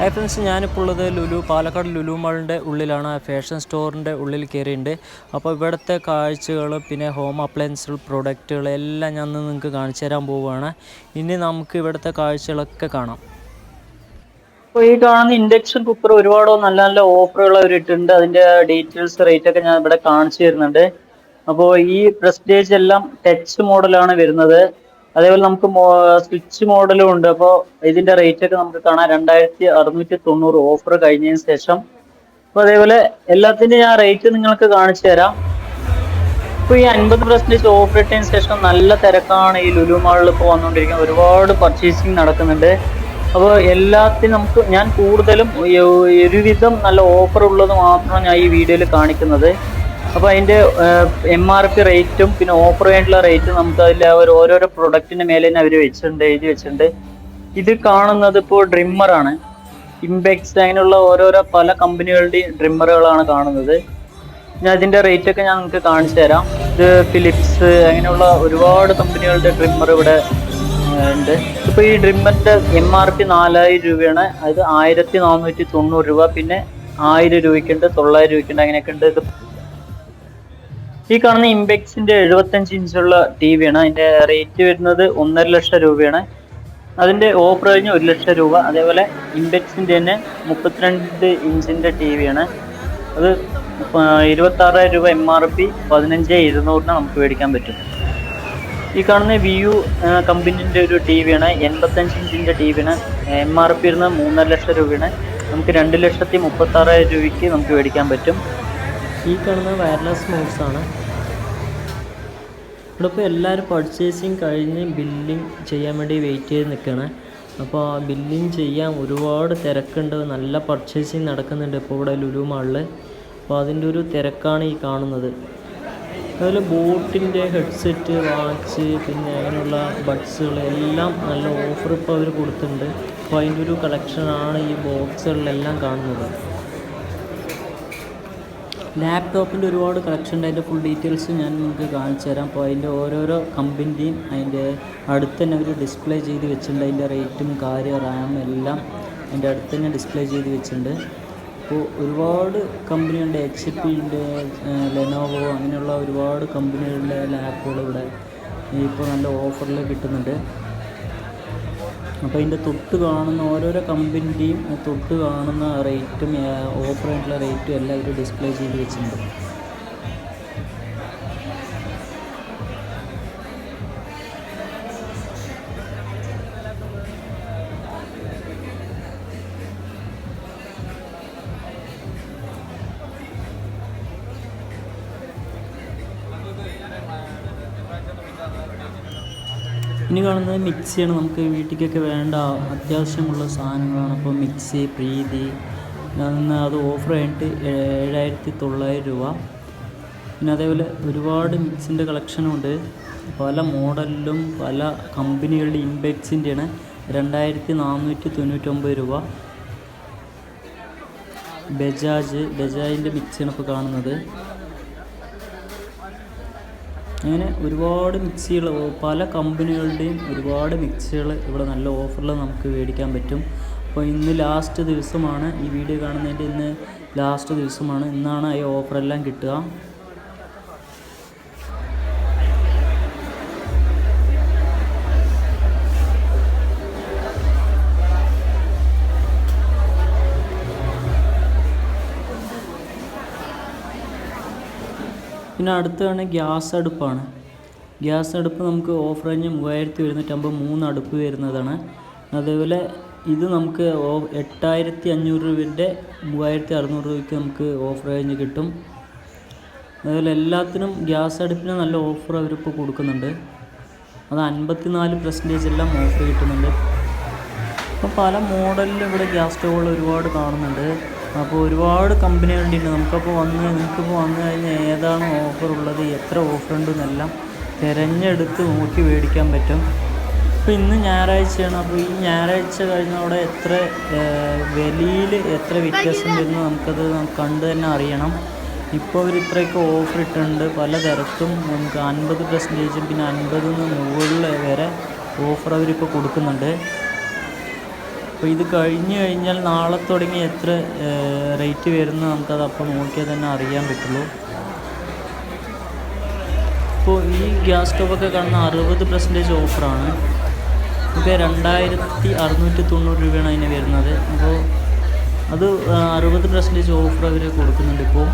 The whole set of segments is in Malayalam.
ഹായ് ഫ്രണ്ട്സ് ഞാനിപ്പോൾ ഉള്ളത് ലുലു പാലക്കാട് ലുലു മാളിന്റെ ഉള്ളിലാണ്. ഫാഷൻ സ്റ്റോറിന്റെ ഉള്ളിൽ കയറിയിട്ടുണ്ട് അപ്പോൾ ഇവിടുത്തെ കാഴ്ചകൾ പിന്നെ ഹോം അപ്ലയൻസ് പ്രൊഡക്റ്റുകൾ എല്ലാം ഞാൻ നിങ്ങൾക്ക് കാണിച്ചു തരാൻ പോവുകയാണ്. ഇനി നമുക്ക് ഇവിടുത്തെ കാഴ്ചകളൊക്കെ കാണാം. അപ്പോൾ ഈ കാണുന്ന ഇൻഡക്ഷൻ കുക്കർ ഒരുപാട് നല്ല നല്ല ഓഫറുകൾ അവർ ഇട്ടിട്ടുണ്ട് അതിന്റെ ഡീറ്റെയിൽസ് റേറ്റ് ഒക്കെ ഞാൻ ഇവിടെ കാണിച്ചു തരുന്നുണ്ട്. അപ്പോൾ ഈ പ്രസ്റ്റേജ് എല്ലാം ടച്ച് മോഡലാണ് വരുന്നത്. അതേപോലെ നമുക്ക് സ്വിച്ച് മോഡലും ഉണ്ട്. അപ്പോൾ ഇതിന്റെ റേറ്റ് ഒക്കെ നമുക്ക് കാണാം. രണ്ടായിരത്തി അറുന്നൂറ്റി തൊണ്ണൂറ് ഓഫർ കഴിഞ്ഞതിന് ശേഷം. അപ്പോൾ അതേപോലെ എല്ലാത്തിന്റെ ഞാൻ റേറ്റ് നിങ്ങൾക്ക് കാണിച്ചു തരാം. ഇപ്പോൾ ഈ അൻപത് പെർസെന്റേജ് ഓഫർ ഇട്ടതിന് ശേഷം നല്ല തിരക്കാണ് ഈ ലുലു മാളിൽ ഇപ്പോൾ വന്നുകൊണ്ടിരിക്കുന്നത് ഒരുപാട് പർച്ചേസിങ് നടക്കുന്നുണ്ട്. അപ്പോൾ എല്ലാത്തിനും നമുക്ക് ഞാൻ കൂടുതലും ഒരുവിധം നല്ല ഓഫർ ഉള്ളത് മാത്രമാണ് ഞാൻ ഈ വീഡിയോയിൽ കാണിക്കുന്നത്. അപ്പോൾ അതിന്റെ എം ആർ പി റേറ്റും പിന്നെ ഓഫർ വേണ്ടിയുള്ള റേറ്റും നമുക്ക് അതിൽ അവർ ഓരോരോ പ്രൊഡക്റ്റിന്റെ മേലെ തന്നെ അവർ വെച്ചിട്ടുണ്ട് എഴുതി വെച്ചിട്ടുണ്ട്. ഇത് കാണുന്നത് ഇപ്പോൾ ഡ്രിമ്മറാണ് ഇംപെക്സ് അങ്ങനെയുള്ള ഓരോരോ പല കമ്പനികളുടെയും ഡ്രിമ്മറുകളാണ് കാണുന്നത്. ഞാൻ അതിന്റെ റേറ്റ് ഒക്കെ ഞാൻ നിങ്ങൾക്ക് കാണിച്ചു തരാം. ഇത് ഫിലിപ്സ് അങ്ങനെയുള്ള ഒരുപാട് കമ്പനികളുടെ ഡ്രിമ്മർ ഇവിടെ ഉണ്ട്. ഇപ്പോൾ ഈ ഡ്രിമ്മറിന്റെ എം ആർ പി നാലായിരം രൂപയാണ്. അത് ആയിരത്തി നാനൂറ്റി തൊണ്ണൂറ് രൂപ. പിന്നെ ആയിരം രൂപയ്ക്കുണ്ട് തൊള്ളായിരം രൂപയ്ക്കുണ്ട് അങ്ങനെയൊക്കെ ഉണ്ട്. ഈ കാണുന്ന ഇംപെക്സിന്റെ എഴുപത്തഞ്ച് ഇഞ്ചുള്ള ടി വി ആണ്. അതിന്റെ റേറ്റ് വരുന്നത് ഒന്നര ലക്ഷം രൂപയാണ്. അതിന്റെ ഓഫർ കഴിഞ്ഞ് ഒരു ലക്ഷം രൂപ. അതേപോലെ ഇംപെക്സിന്റെ തന്നെ മുപ്പത്തിരണ്ട് ഇഞ്ചിന്റെ ടി വി ആണ്. അത് ഇരുപത്തി ആറായിരം രൂപ എം ആർ പി പതിനഞ്ച് ഇരുന്നൂറിന് നമുക്ക് മേടിക്കാൻ പറ്റും. ഈ കാണുന്ന വിയു കമ്പനീന്റെ ഒരു ടി വി ആണ്. എൺപത്തഞ്ച് ഇഞ്ചിന്റെ ടി വി ആണ്. എം ആർ പി ഇരുന്ന് മൂന്നര ലക്ഷം രൂപയാണ്. നമുക്ക് രണ്ട് ലക്ഷത്തി മുപ്പത്തി ആറായിരം രൂപയ്ക്ക് നമുക്ക് മേടിക്കാൻ പറ്റും. ഈ കാണുന്ന വയർലെസ് മൗസ് ആണ് ഇവിടെ ഇപ്പോൾ എല്ലാവരും പർച്ചേസിങ് കഴിഞ്ഞ് ബില്ലിങ് ചെയ്യാൻ വേണ്ടി വെയിറ്റ് ചെയ്ത് നിൽക്കുകയാണ് അപ്പോൾ ആ ബില്ലിങ് ചെയ്യാൻ ഒരുപാട് തിരക്കുണ്ട്. നല്ല പർച്ചേസിങ് നടക്കുന്നുണ്ട് ഇപ്പോൾ ഇവിടെ ലുലു മാളിൽ അപ്പോൾ അതിന്റെ ഒരു തിരക്കാണ് ഈ കാണുന്നത്. അതുപോലെ ബോട്ടിന്റെ ഹെഡ്സെറ്റ് വാച്ച് പിന്നെ അങ്ങനെയുള്ള ബഡ്സുകൾ എല്ലാം നല്ല ഓഫർ ഇപ്പോൾ അവർ കൊടുത്തിട്ടുണ്ട്. അപ്പോൾ അതിന്റെ ഒരു കളക്ഷനാണ് ഈ ബോക്സുകളിലെല്ലാം കാണുന്നത്. ലാപ്ടോപ്പിന്റെ ഒരുപാട് കളക്ഷൻ ഉണ്ട് അതിന്റെ ഫുൾ ഡീറ്റെയിൽസ് ഞാൻ നിങ്ങൾക്ക് കാണിച്ചു തരാം. അപ്പോൾ അതിന്റെ ഓരോരോ കമ്പനിന്റെയും അതിന്റെ അടുത്ത് തന്നെ അവർ ഡിസ്പ്ലേ ചെയ്ത് വെച്ചിട്ടുണ്ട്. അതിന്റെ റേറ്റും കാര്യം റാം എല്ലാം അതിന്റെ അടുത്ത് തന്നെ ഡിസ്പ്ലേ ചെയ്ത് വെച്ചിട്ടുണ്ട്. അപ്പോൾ ഒരുപാട് കമ്പനിയുണ്ട് എച്ച് പി ഉണ്ട് ലെനോവോ അങ്ങനെയുള്ള ഒരുപാട് കമ്പനികളുടെ ലാപ്പുകൾ ഇവിടെ ഇപ്പോൾ നല്ല ഓഫറിൽ കിട്ടുന്നുണ്ട്. അപ്പോൾ അതിന്റെ തൊട്ട് കാണുന്ന ഓരോരോ കമ്പനിന്റെയും തൊട്ട് കാണുന്ന റേറ്റും ഓഫർ ആയിട്ടുള്ള റേറ്റും എല്ലാം ഡിസ്പ്ലേ ചെയ്ത് വെച്ചിട്ടുണ്ട്. ഇനി കാണുന്നത് മിക്സിയാണ്. നമുക്ക് വീട്ടിലേക്കൊക്കെ വേണ്ട അത്യാവശ്യമുള്ള സാധനങ്ങളാണ്. അപ്പോൾ മിക്സി പ്രീതി അത് ഓഫർ കഴിഞ്ഞിട്ട് ഏഴായിരത്തി തൊള്ളായിരം രൂപ. പിന്നെ അതേപോലെ ഒരുപാട് മിക്സിന്റെ കളക്ഷനുണ്ട്. പല മോഡലിലും പല കമ്പനികളുടെ ഇമ്പെക്സിന്റെയാണ് രണ്ടായിരത്തി നാനൂറ്റി തൊണ്ണൂറ്റൊമ്പത് രൂപ. ബജാജ് ബജാജിന്റെ മിക്സിയാണ് ഇപ്പോൾ കാണുന്നത്. അങ്ങനെ ഒരുപാട് മിക്സികൾ പല കമ്പനികളുടെയും ഒരുപാട് മിക്സികൾ ഇവിടെ നല്ല ഓഫറിൽ നമുക്ക് മേടിക്കാൻ പറ്റും. അപ്പോൾ ഇന്ന് ലാസ്റ്റ് ദിവസമാണ് ഈ വീഡിയോ കാണുന്നതിന്റെ ഇന്ന് ലാസ്റ്റ് ദിവസമാണ്. ഇന്നാണ് ഈ ഓഫറെല്ലാം കിട്ടുക. പിന്നെ അടുത്താണ് ഗ്യാസ് അടുപ്പാണ്. ഗ്യാസ് അടുപ്പ് നമുക്ക് ഓഫ് കഴിഞ്ഞ് മൂവായിരത്തി ഒരുന്നൂറ്റമ്പത് മൂന്ന് അടുപ്പ് വരുന്നതാണ്. അതേപോലെ ഇത് നമുക്ക് ഓ- എട്ടായിരത്തി അഞ്ഞൂറ് രൂപന്റെ മൂവായിരത്തി അറുന്നൂറ് രൂപയ്ക്ക് നമുക്ക് ഓഫർ കഴിഞ്ഞ് കിട്ടും. അതുപോലെ എല്ലാത്തിനും ഗ്യാസ് അടുപ്പിന് നല്ല ഓഫർ അവരിപ്പോൾ കൊടുക്കുന്നുണ്ട്. അത് അൻപത്തി നാല് പെർസെന്റേജ് എല്ലാം ഓഫർ കിട്ടുന്നുണ്ട്. ഇപ്പോൾ പല മോഡലിലും ഇവിടെ ഗ്യാസ് സ്റ്റൗകൾ ഒരുപാട് കാണുന്നുണ്ട്. അപ്പോൾ ഒരുപാട് കമ്പനികളുണ്ട്. നമുക്കപ്പോൾ വന്ന് നിങ്ങൾക്കിപ്പോൾ വന്നു കഴിഞ്ഞാൽ ഏതാണ് ഓഫർ ഉള്ളത് എത്ര ഓഫർ ഉണ്ടെന്നെല്ലാം തിരഞ്ഞെടുത്ത് നോക്കി മേടിക്കാൻ പറ്റും. ഇപ്പോൾ ഇന്ന് ഞായറാഴ്ചയാണ്. അപ്പോൾ ഈ ഞായറാഴ്ച കഴിഞ്ഞവിടെ എത്ര വിലയിൽ എത്ര വ്യത്യാസം വരുന്നു നമുക്കത് കണ്ട് തന്നെ അറിയണം. ഇപ്പോൾ അവർ ഇത്രയൊക്കെ ഓഫർ ഇട്ടുണ്ട് പല തിരക്കും നമുക്ക് അൻപത് പെർസെന്റേജും പിന്നെ അൻപതിൽ നിന്ന് മുകളിൽ വരെ ഓഫർ അവരിപ്പോൾ കൊടുക്കുന്നുണ്ട്. അപ്പോൾ ഇത് കഴിഞ്ഞ് കഴിഞ്ഞാൽ നാളെ തുടങ്ങി എത്ര റേറ്റ് വരുന്ന നമുക്കത് അപ്പോൾ നോക്കിയാൽ തന്നെ അറിയാൻ പറ്റുള്ളൂ. ഇപ്പോൾ ഈ ഗ്യാസ് സ്റ്റോവൊക്കെ കാണുന്ന അറുപത് പെർസെന്റേജ് ഓഫറാണ് നമുക്ക് രണ്ടായിരത്തി അറുന്നൂറ്റി തൊണ്ണൂറ് രൂപയാണ് അതിന് വരുന്നത്. അപ്പോൾ അത് അറുപത് പെർസെന്റേജ് ഓഫർ അവർ കൊടുക്കുന്നുണ്ട് ഇപ്പോൾ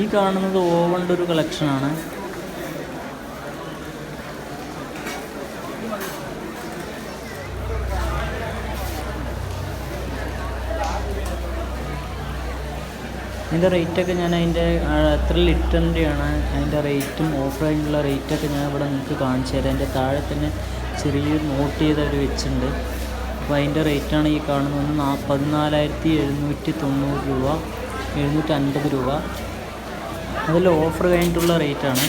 ഈ കാണുന്നത് ഓവന്റെ ഒരു കളക്ഷനാണ് അതിന്റെ റേറ്റൊക്കെ ഞാൻ അതിന്റെ എത്ര ലിറ്ററിന്റെയാണ് അതിന്റെ റേറ്റും ഓഫർ ആയിട്ടുള്ള റേറ്റൊക്കെ ഞാൻ ഇവിടെ നിങ്ങൾക്ക് കാണിച്ചു തരാം. അതിന്റെ താഴെ തന്നെ ചെറിയൊരു നോട്ട് ചെയ്ത് അവർ വെച്ചിട്ടുണ്ട്. അപ്പോൾ അതിന്റെ റേറ്റാണ് ഈ കാണുന്നത്. നാ പതിനാലായിരത്തി എഴുന്നൂറ്റി തൊണ്ണൂറ് രൂപ എഴുന്നൂറ്റി അൻപത് രൂപ. അതിൽ ഓഫർ കഴിഞ്ഞിട്ടുള്ള റേറ്റാണ്.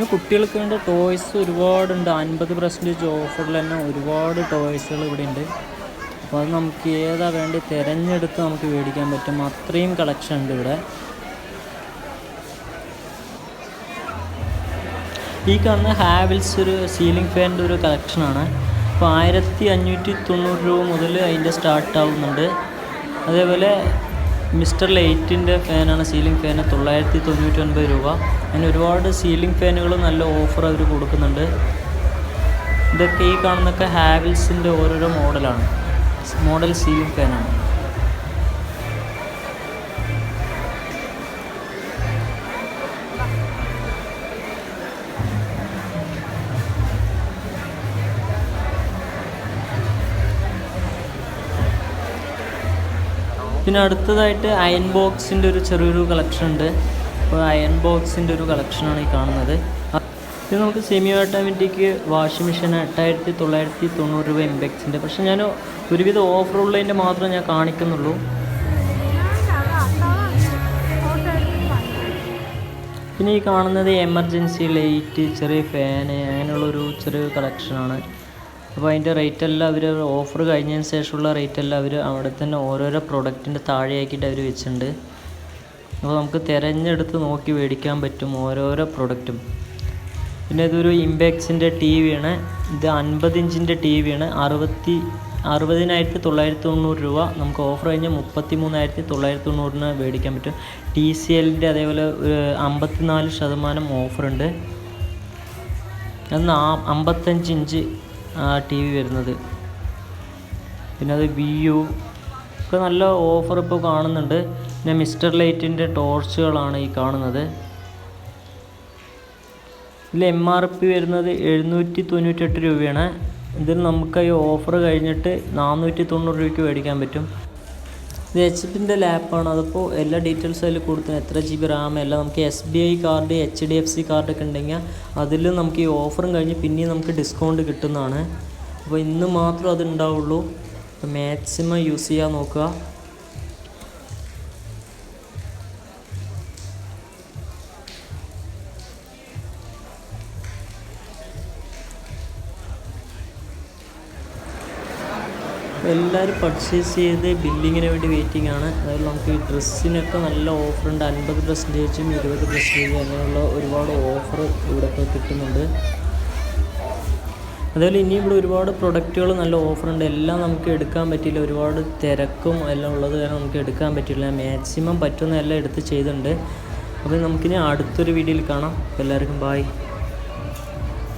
പിന്നെ കുട്ടികൾക്ക് വേണ്ട ടോയ്സ് ഒരുപാടുണ്ട്. അൻപത് പെർസെന്റേജ് ഓഫറിൽ തന്നെ ഒരുപാട് ടോയ്സുകൾ ഇവിടെ ഉണ്ട് അപ്പോൾ അത് നമുക്ക് ഏതാ വേണ്ടി തിരഞ്ഞെടുത്ത് നമുക്ക് മേടിക്കാൻ പറ്റും. അത്രയും കളക്ഷൻ ഉണ്ട് ഇവിടെ. ഈ കാണുന്ന ഹാവിൽസ് ഒരു സീലിംഗ് ഫാനിന്റെ ഒരു കളക്ഷനാണ് അപ്പോൾ ആയിരത്തി അഞ്ഞൂറ്റി തൊണ്ണൂറ് രൂപ മുതൽ അതിന്റെ സ്റ്റാർട്ട് ആവുന്നുണ്ട്. അതേപോലെ മിസ്റ്റർ ലൈറ്റിന്റെ ഫാനാണ് സീലിംഗ് ഫാന് തൊള്ളായിരത്തി തൊണ്ണൂറ്റി ഒൻപത് രൂപ. അങ്ങനെ ഒരുപാട് സീലിംഗ് ഫാനുകൾ നല്ല ഓഫർ അവർ കൊടുക്കുന്നുണ്ട്. ഇതൊക്കെ ഈ കാണുന്നൊക്കെ ഹാവിൽസിന്റെ ഓരോരോ മോഡലാണ്. മോഡൽ സീലിംഗ് ഫാനാണ്. പിന്നെ അടുത്തതായിട്ട് അയൺ ബോക്സിന്റെ ഒരു ചെറിയൊരു കളക്ഷൻ ഉണ്ട്. അപ്പോൾ അയൺ ബോക്സിന്റെ ഒരു കളക്ഷനാണ് ഈ കാണുന്നത്. ഇത് നമുക്ക് സെമി ഓട്ടോമാറ്റിക് വാഷിംഗ് മെഷീൻ എട്ടായിരത്തി തൊള്ളായിരത്തി തൊണ്ണൂറ് രൂപ ഇമ്പെക്സിന്റെ പക്ഷേ ഞാൻ ഒരുവിധ ഓഫർ ഉള്ളതിന്റെ മാത്രമേ ഞാൻ കാണിക്കുന്നുള്ളൂ. പിന്നെ ഈ കാണുന്നത് എമർജൻസി ലൈറ്റ് ചെറിയ ഫാന് അങ്ങനെയുള്ളൊരു ചെറിയ കളക്ഷനാണ് അപ്പോൾ അതിന്റെ റേറ്റ് എല്ലാം അവർ ഓഫർ കഴിഞ്ഞതിന് ശേഷമുള്ള റേറ്റ് എല്ലാം അവർ അവിടെ തന്നെ ഓരോരോ പ്രൊഡക്റ്റിന്റെ താഴെയാക്കിയിട്ട് അവർ വെച്ചിട്ടുണ്ട്. അപ്പോൾ നമുക്ക് തിരഞ്ഞെടുത്ത് നോക്കി മേടിക്കാൻ പറ്റും ഓരോരോ പ്രൊഡക്റ്റും. പിന്നെ ഇതൊരു ഇമ്പാക്സിന്റെ ടി വിയാണ് ഇത് അൻപത് ഇഞ്ചിന്റെ ടി വിയാണ് അറുപത്തി അറുപതിനായിരത്തി തൊള്ളായിരത്തി തൊണ്ണൂറ് രൂപ നമുക്ക് ഓഫർ കഴിഞ്ഞാൽ മുപ്പത്തി മൂന്നായിരത്തി തൊള്ളായിരത്തി തൊണ്ണൂറിന് മേടിക്കാൻ പറ്റും. ടി സി എല്ലിന്റെ അതേപോലെ അമ്പത്തിനാല് ശതമാനം ഓഫറുണ്ട്. അത് അമ്പത്തഞ്ച് ഇഞ്ച് ടി വി വരുന്നത്. പിന്നെ അത് വി യു ഒക്കെ നല്ല ഓഫർ ഇപ്പോൾ കാണുന്നുണ്ട്. പിന്നെ മിസ്റ്റർ ലൈറ്റിന്റെ ടോർച്ചുകളാണ് ഈ കാണുന്നത്. ഇതിൽ എം ആർ പി വരുന്നത് എഴുന്നൂറ്റി തൊണ്ണൂറ്റെട്ട് രൂപയാണ്. ഇതിൽ നമുക്ക് ഈ ഓഫർ കഴിഞ്ഞിട്ട് നാനൂറ്റി തൊണ്ണൂറ് രൂപയ്ക്ക് മേടിക്കാൻ പറ്റും. ഇത് എച്ച് പിന്റെ ലാപ്പാണ്. അതിപ്പോൾ എല്ലാ ഡീറ്റെയിൽസും അതിൽ കൊടുത്തു. എത്ര ജി ബി റാം എല്ലാം നമുക്ക് S B I card H D F C കാർഡൊക്കെ ഉണ്ടെങ്കിൽ അതിൽ നമുക്ക് ഈ ഓഫറും കഴിഞ്ഞ് പിന്നെയും നമുക്ക് ഡിസ്കൗണ്ട് കിട്ടുന്നതാണ്. അപ്പോൾ ഇന്ന് മാത്രം അത് ഉണ്ടാവുള്ളൂ. അപ്പോൾ മാക്സിമം യൂസ് ചെയ്യാൻ നോക്കുക. എല്ലാവരും പർച്ചേസ് ചെയ്ത് ബില്ലിങ്ങിന് വേണ്ടി വെയിറ്റിംഗ് ആണ്. അതായത് നമുക്ക് ഈ ഡ്രസ്സിനൊക്കെ നല്ല ഓഫറുണ്ട് അൻപത് പെർസെന്റേജും ഇരുപത് പെർസെന്റേജും അങ്ങനെയുള്ള ഒരുപാട് ഓഫർ ഇവിടെ ഇപ്പോൾ കിട്ടുന്നുണ്ട്. അതുപോലെ ഇനി ഇവിടെ ഒരുപാട് പ്രൊഡക്റ്റുകൾ നല്ല ഓഫറുണ്ട് എല്ലാം നമുക്ക് എടുക്കാൻ പറ്റില്ല. ഒരുപാട് തിരക്കും എല്ലാം ഉള്ളത് കാരണം നമുക്ക് എടുക്കാൻ പറ്റില്ല. മാക്സിമം പറ്റുന്ന എല്ലാം എടുത്ത് ചെയ്തിട്ടുണ്ട്. അപ്പോൾ നമുക്കിനി അടുത്തൊരു വീഡിയോയിൽ കാണാം. എല്ലാവർക്കും ബായ്